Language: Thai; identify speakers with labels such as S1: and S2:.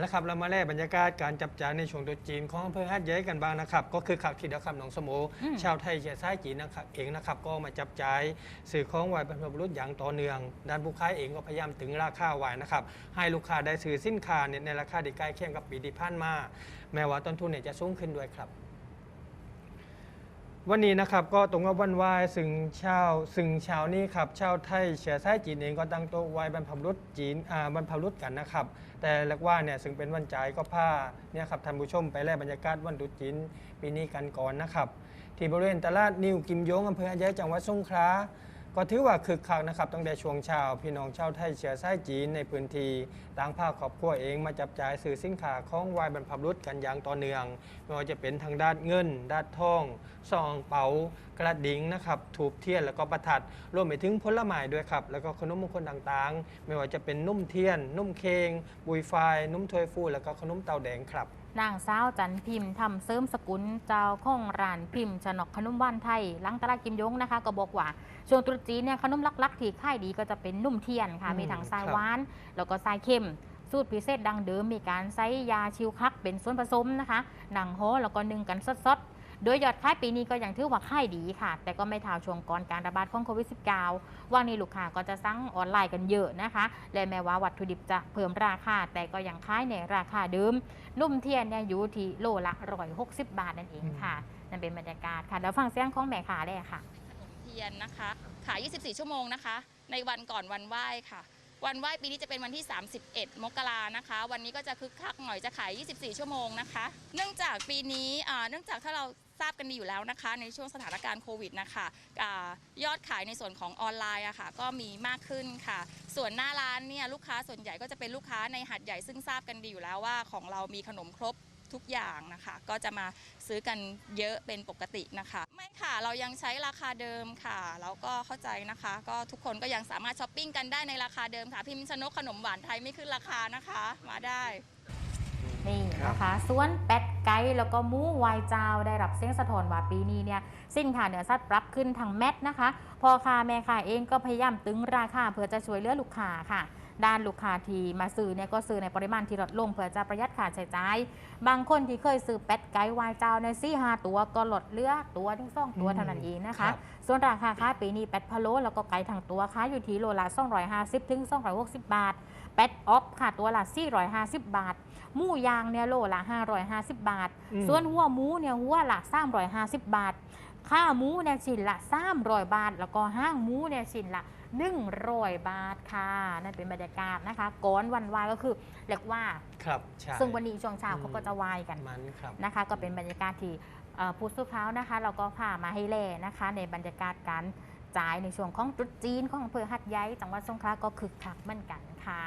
S1: เอาละครับเรามาแล่บรรยากาศการจับจ่ายในช่วงตรุษจีนของอำเภอหาดใหญ่กันบ้างนะครับ ก็คือขักทีเดียวครับหนองสมโอ
S2: อืม
S1: ชาวไทยเชื้อสายจีนนะครับเองนะครับ ก็มาจับจ่ายสื่อของไหวบรรพบุรุษอย่างต่อเนื่อง ด้านผู้ค้าเองก็พยายามตึงราคาไหวนะครับ ให้ลูกค้าได้ซื้อสินค้าเนี่ยในราคาที่ใกล้เคียงกับปีที่ผ่านมา แม้ว่าต้นทุนเนี่ยจะสูงขึ้นด้วยครับ วันนี้นะครับก็ตรงกับวันไหวายซึ่งชาวซึ่งชาวนี้ครับชาวไทยเชื้อสายจีนเองก็ตั้งโต๊ะไหว้บรรพบุรุษจีนอ่าบรรพบุรุษกันนะครับ แต่เรียกว่าเนี่ยซึ่งเป็นวันจ่ายก็พาเนี่ยครับท่านผู้ชมไปแลกบรรยากาศวันตรุษจีนปีนี้กันก่อนนะครับ ที่บริเวณตลาดนิวกิมยงอำเภอหาดใหญ่จังหวัดสงขลา ก็ถือว่าคึกคักนะครับตั้งแต่ช่วงเช้าพี่น้องชาวไทยเชื้อสายจีนในพื้นที่ต่างภาคครอบครัวเองมาจับจ่ายซื้อสินค้าของไหวบรรพบุรุษกันอย่างต่อเนื่องไม่ว่าจะเป็นทางด้านเงิน ด้านทองซองเป๋ากระดิ่งนะครับถูบเทียนแล้วก็ประทัดรวมไปถึงผลไม้ด้วยครับ แล้วก็ขนมมงคลต่างๆ ไม่ว่าจะเป็นนุ่มเทียน นุ่มเคงบุยไฟนุ่มถ้วยฟูแล้วก็ขนมเตาแดงครับ
S2: นางสาวจันพิมพ์ทำเสริมสกุลเจ้าของร้านพิมพ์ชนกขนมว่านไทยลังตลาดกิมยงนะคะ ก็บอกว่าช่วงตรุษจีนเนี่ยขนมลักๆที่ขายดีก็จะเป็นนุ่มเทียนค่ะ
S1: อืม
S2: มีทั้งทราย
S1: ครับ
S2: หวาน แล้วก็ทรายเค็มสูตรพิเศษดังเดิมมีการใช้ยาชิวคักเป็นส่วนผสมนะคะหนังโฮแล้วก็นึ่งกันสดๆ โดยยอดขายปีนี้ก็ยังถือว่าขายดีค่ะ แต่ก็ไม่เท่าช่วงก่อนการระบาดของโควิด -19 วันนี้ลูกค้าก็จะสั่งออนไลน์กันเยอะนะคะ และแม้ว่าวัตถุดิบจะเพิ่มราคา แต่ก็ยังขายในราคาเดิม นุ่มเทียนเนี่ยอยู่ที่โลละร้อยหกสิบบาทนั่นเองค่ะ นั่นเป็นบรรยากาศค่ะเดี๋ยวฟังเสียงของแม่ค้าเลยค่ะ
S3: ขนมเทียนนะคะ ขาย 24 ชั่วโมงนะคะ ในวันก่อนวันไหว้ค่ะ วันไหว้ปีนี้จะเป็นวันที่ 31 มกรานะคะ วันนี้ก็จะคึกคักหน่อยจะขาย 24 ชั่วโมงนะคะ เนื่องจากปีนี้เนื่องจากถ้าเราทราบกันดีอยู่แล้วนะคะ ในช่วงสถานการณ์โควิดนะคะอยอดขายในส่วนของออนไลน์อะค่ะก็มีมากขึ้นค่ะ ส่วนหน้าร้านเนี่ยลูกค้าส่วนใหญ่ก็จะเป็นลูกค้าในหัดใหญ่ซึ่งทราบกันดีอยู่แล้วว่าของเรามีขนมครบ ทุกอย่างนะคะ ก็จะมาซื้อกันเยอะเป็นปกตินะคะ ไม่ค่ะเรายังใช้ราคาเดิมค่ะแล้วก็เข้าใจนะคะ ก็ทุกคนก็ยังสามารถช้อปปิ้งกันได้ในราคาเดิมค่ะ พิมพ์ชนกขนมหวานไทยไม่ขึ้นราคานะคะ มาได้
S2: นี่นะคะส่วนเป็ดไก่แล้วก็หมูวายเจ้าได้รับเสียงสะท้อนว่าปีนี้เนี่ยสินค้าเนื้อสัตว์ปรับขึ้นทางแมทนะคะ พอค้าแม่ค้าเองก็พยายามตึงราคาเพื่อจะช่วยเหลือลูกค้าค่ะด้านลูกค้าที่มาซื้อเนี่ยก็ซื้อในปริมาณที่ลดลงเพื่อจะประหยัดค่าใช้จ่าย บางคนที่เคยซื้อเป็ดไก่วายเจ้าในซี่ห้าตัวก็ลดเหลือตัวถึงสองตัวเท่านั้นเองนะคะ
S1: ครับ
S2: ส่วนราคาค้ายปีนี้เป็ดพะโล้แล้วก็ไก่ทั้งตัวค้ายอยู่ที่โลละ250ถึง260 บาทเป็ดออฟค่ะตัวละ450 บาท หมูยางเนี่ยโลละ 550 บาท
S1: อืม
S2: ส่วนหัวหมูเนี่ยหัวละ 350 บาท ค่าหมูเนี่ยชิ้นละ 300 บาท แล้วก็ห้างหมูเนี่ยชิ้นละ 100 บาทค่ะนั่นเป็นบรรยากาศนะคะก่อนวันวายก็คือเรียกว่า
S1: ครับใช่
S2: ซึ่งวันนี้ช่วงเช้า
S1: อืม
S2: เขาก็จะวายกัน
S1: มันครับ
S2: นะคะ ก็เป็นบรรยากาศที่เอ่อผู้สื่อข่าวนะคะ เราก็พามาให้แล่นะคะ ในบรรยากาศการจ่ายในช่วงของตรุษจีนของอำเภอหัดใหญ่จังหวัดสงขลาก็คึกคักเหมือนกันค่ะ